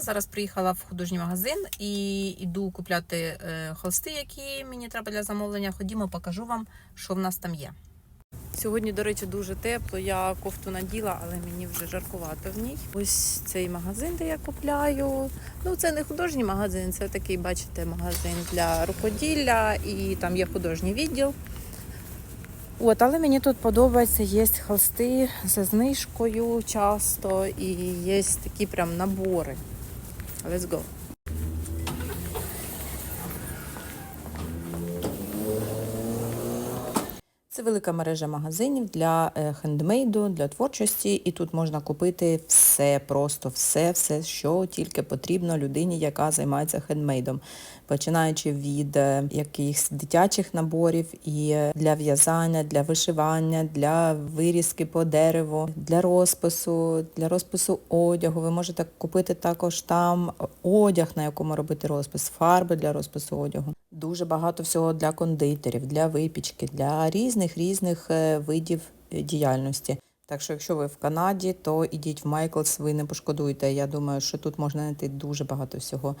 Зараз приїхала в художній магазин і йду купляти е, холсти, які мені треба для замовлення. Ходімо, покажу вам, що в нас там є. Сьогодні, до речі, дуже тепло. Я кофту наділа, але мені вже жаркувато в ній. Ось цей магазин, де я купляю. Ну, це не художній магазин, це такий, бачите, магазин для рукоділля, і там є художній відділ. От, але мені тут подобається, є холсти за знижкою часто і є такі прям набори. Let's go. Це велика мережа магазинів для е, хендмейду, для творчості, і тут можна купити все, просто все, все, що тільки потрібно людині, яка займається хендмейдом, починаючи від е, якихось дитячих наборів і е, для в'язання, для вишивання, для вирізки по дереву, для розпису, для розпису одягу. Ви можете купити також там одяг, на якому робити розпис, фарби для розпису одягу. Дуже багато всього для кондитерів, для випічки, для різних різних е, видів е, діяльності. Так що, якщо ви в Канаді, то ідіть в Майклс, ви не пошкодуєте. Я думаю, що тут можна знайти дуже багато всього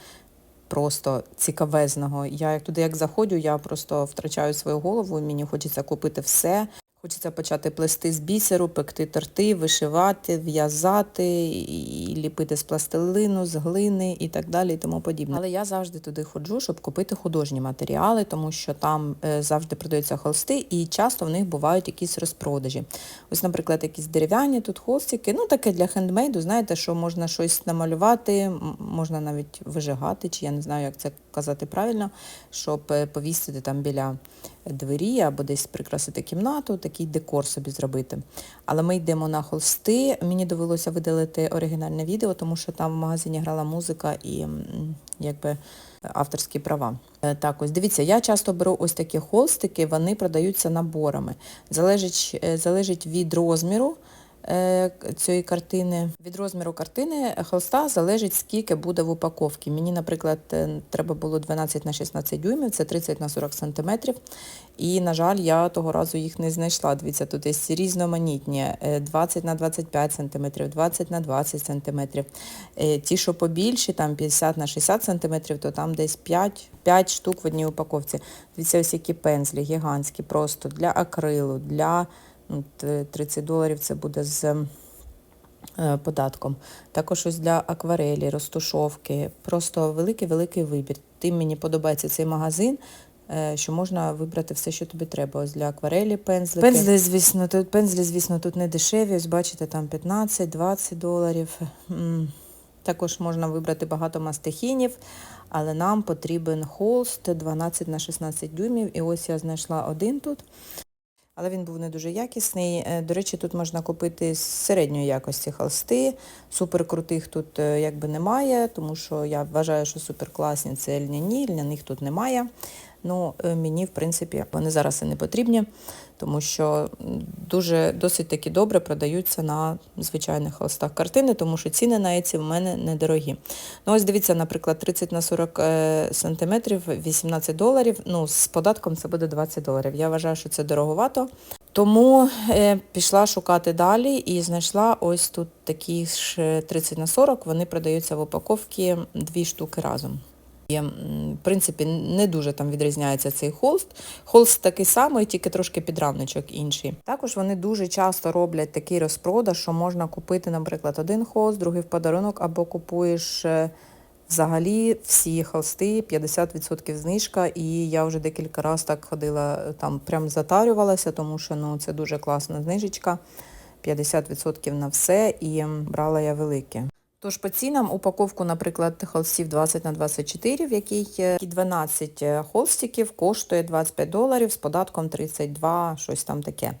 просто цікавезного. Я як туди як заходжу, я просто втрачаю свою голову, мені хочеться купити все. Хочеться почати плести з бісеру, пекти торти, вишивати, в'язати, і ліпити з пластилину, з глини і так далі, і тому подібне. Але я завжди туди ходжу, щоб купити художні матеріали, тому що там е, завжди продаються холсти, і часто в них бувають якісь розпродажі. Ось, наприклад, якісь дерев'яні тут холстики, ну таке для хендмейду, знаєте, що можна щось намалювати, можна навіть вижигати, чи я не знаю, як це казати правильно, щоб е, повісити там біля двері або десь прикрасити кімнату, такий декор собі зробити. Але ми йдемо на холсти. Мені довелося видалити оригінальне відео, тому що там в магазині грала музика і якби авторські права. Е, Так, ось дивіться, я часто беру ось такі холстики, вони продаються наборами. Залежить, е, залежить від розміру цієї картини. Від розміру картини холста залежить, скільки буде в упаковці. Мені, наприклад, е, треба було 12 на 16 дюймів, це 30 на 40 сантиметрів. І, на жаль, я того разу їх не знайшла. Дивіться, тут є різноманітні е, 20 на 25 сантиметрів, 20 на 20 сантиметрів. Е, Ті, що побільші, там 50 на 60 сантиметрів, то там десь 5, 5 штук в одній упаковці. Дивіться, ось які пензлі гігантські, просто для акрилу, для 30 доларів це буде з е, податком. Також ось для акварелі, розтушовки. Просто великий-великий вибір. Тим мені подобається цей магазин, е, що можна вибрати все, що тобі треба. Ось для акварелі пензлики. Пензлі, звісно, тут, пензлі, звісно, тут не дешеві. Ось бачите, там 15-20 доларів. Також можна вибрати багато мастихінів, але нам потрібен холст 12 на 16 дюймів. І ось я знайшла один тут. Але він був не дуже якісний. Е, До речі, тут можна купити з середньої якості холсти. Суперкрутих тут е, якби немає, тому що я вважаю, що суперкласні це льняні, льняних тут немає. Ну, е, мені, в принципі, вони зараз і не потрібні, тому що дуже досить таки добре продаються на звичайних холстах картини, тому що ціни на ці в мене недорогі. Ну, ось дивіться, наприклад, 30 на 40 е, сантиметрів, 18 доларів. Ну, з податком це буде 20 доларів. Я вважаю, що це дороговато. Тому е, пішла шукати далі і знайшла ось тут такі ж е, 30 на 40, вони продаються в упаковці дві штуки разом. І, в принципі, не дуже там відрізняється цей холст. Холст такий самий, тільки трошки підрамничок інший. Також вони дуже часто роблять такий розпродаж, що можна купити, наприклад, один холст, другий в подарунок, або купуєш е, взагалі всі холсти, 50% знижка. І я вже декілька разів так ходила, е, там прям затарювалася, тому що ну, це дуже класна знижечка. 50% на все, і брала я велике. Тож по цінам упаковку, наприклад, холстів 20 на 24, в якій е, 12 холстиків коштує 25 доларів з податком 32, щось там таке.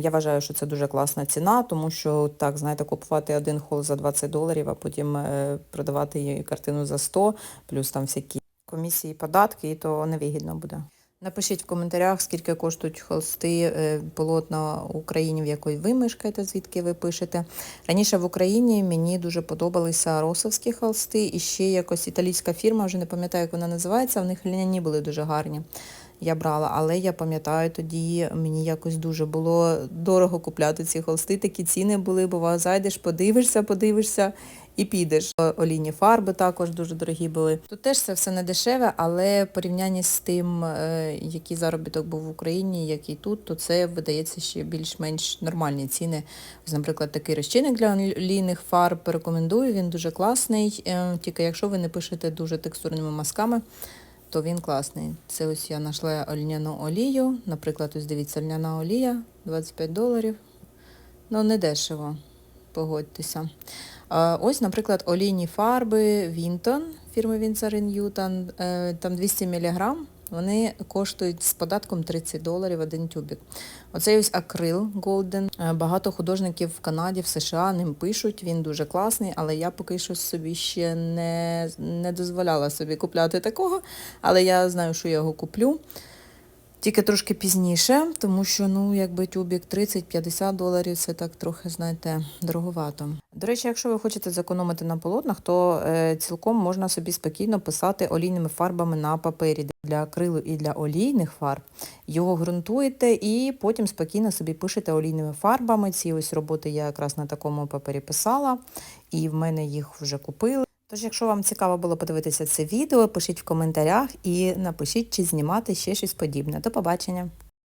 Я вважаю, що це дуже класна ціна, тому що так, знаєте, купувати один холст за 20 доларів, а потім е, продавати її картину за 100, плюс там всякі комісії, податки, і то невигідно буде. Напишіть в коментарях, скільки коштують холсти е, полотна в Україні, в якої ви мешкаєте, звідки ви пишете. Раніше в Україні мені дуже подобалися росовські холсти і ще якось італійська фірма, вже не пам'ятаю, як вона називається, в них ліняні були дуже гарні. Я брала, але я пам'ятаю, тоді мені якось дуже було дорого купляти ці холсти. Такі ціни були, бо зайдеш, подивишся, подивишся, і підеш. Олійні фарби також дуже дорогі були. Тут теж це все не дешеве, але в порівнянні з тим, е, який заробіток був в Україні, який тут, то це видається ще більш-менш нормальні ціни. Ось, наприклад, такий розчинник для олійних фарб рекомендую, він дуже класний, е, тільки якщо ви не пишете дуже текстурними мазками, то він класний. Це ось я знайшла ольняну олію. Наприклад, ось дивіться, льняна олія 25 доларів. Ну, не дешево, погодьтеся. Ось, наприклад, олійні фарби Вінтон фірми Вінцарин Newton, е, там 200 мг, вони коштують з податком 30 доларів один тюбік. Оцей ось акрил Golden. Е, Багато художників в Канаді, в США ним пишуть, він дуже класний, але я поки що собі ще не, не дозволяла собі купляти такого, але я знаю, що я його куплю. Тільки трошки пізніше, тому що ну якби тюбік 30-50 доларів це так трохи, знаєте, дороговато. До речі, якщо ви хочете зекономити на полотнах, то е, цілком можна собі спокійно писати олійними фарбами на папері для акрилу і для олійних фарб. Його ґрунтуєте і потім спокійно собі пишете олійними фарбами. Ці ось роботи я якраз на такому папері писала, і в мене їх вже купили. Тож, якщо вам цікаво було подивитися це відео, пишіть в коментарях і напишіть, чи знімати ще щось подібне. До побачення!